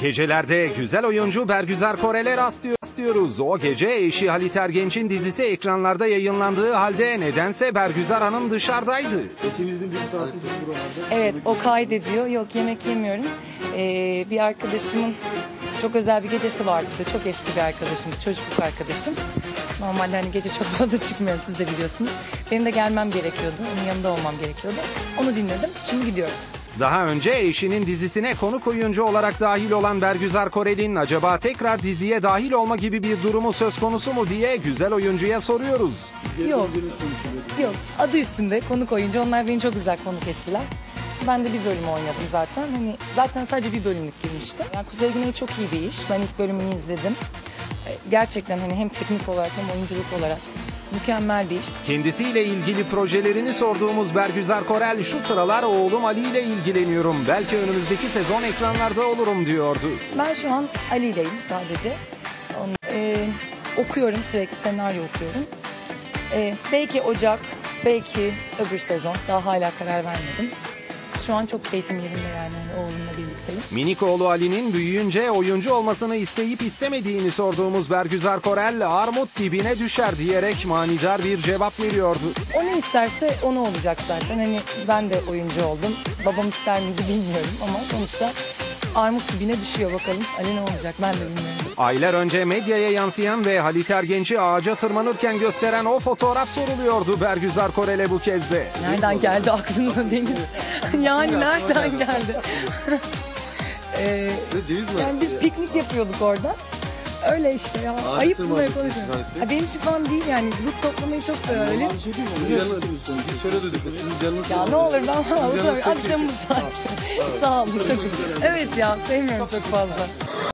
Gecelerde güzel oyuncu Bergüzar Korel'e rastlıyor- rastlıyoruz. O gece eşi Halit Ergenç'in dizisi ekranlarda yayınlandığı halde nedense Bergüzar Hanım dışarıdaydı. Eşinizin bir saati siz buralarda. Evet o kaydediyor. Yok yemek yemiyorum. Ee, bir arkadaşımın çok özel bir gecesi vardı. Çok eski bir arkadaşımız, çocukluk arkadaşım. Normalde hani gece çok fazla çıkmıyorum siz de biliyorsunuz. Benim de gelmem gerekiyordu. Onun yanında olmam gerekiyordu. Onu dinledim. Şimdi gidiyorum. Daha önce eşinin dizisine konuk oyuncu olarak dahil olan Bergüzar Korel'in acaba tekrar diziye dahil olma gibi bir durumu söz konusu mu diye güzel oyuncuya soruyoruz. Yok. Yok adı üstünde konuk oyuncu. Onlar beni çok güzel konuk ettiler. Ben de bir bölüm oynadım zaten. Hani zaten sadece bir bölümlük girmiştim. Yani Kuzey Güney çok iyi bir iş. Ben ilk bölümünü izledim. Ee, Gerçekten hani hem teknik olarak hem oyunculuk olarak mükemmel bir iş. Kendisiyle ilgili projelerini sorduğumuz Bergüzar Korel şu sıralar oğlum Ali ile ilgileniyorum. Belki önümüzdeki sezon ekranlarda olurum diyordu. Ben şu an Ali'yleyim sadece. Onu, e, okuyorum sürekli senaryo okuyorum. E, belki Ocak, belki öbür sezon. Daha hala karar vermedim. Şu an çok keyfim yerinde yani oğlumla birlikteyim. Minik oğlu Ali'nin büyüyünce oyuncu olmasını isteyip istemediğini sorduğumuz Bergüzar Korel armut dibine düşer diyerek manidar bir cevap veriyordu. O ne isterse onu olacak zaten. Hani ben de oyuncu oldum. Babam ister miydi bilmiyorum ama sonuçta armut dibine düşüyor bakalım. Ali ne olacak ben de bilmiyorum. Aylar önce medyaya yansıyan ve Halit Ergenç'i ağaca tırmanırken gösteren o fotoğraf soruluyordu Bergüzar Korel'e bu kez de. Nereden geldi aklına Deniz? yani nereden geldi? Ee, yani biz piknik yapıyorduk orada. Öyle işte ya. Ağaç Ayıp bunları Bey. Ha, benim falan değil yani. Dut toplamayı çok seviyorum. Öyle. Şey değil mi? Sizin canınız Biz şöyle dedik. Sizin canınız Ya ne olur ben falan Canınız alıyorum. çekti. Akşamımız var. Sağ olun. Çok... Evet ya sevmiyorum çok fazla.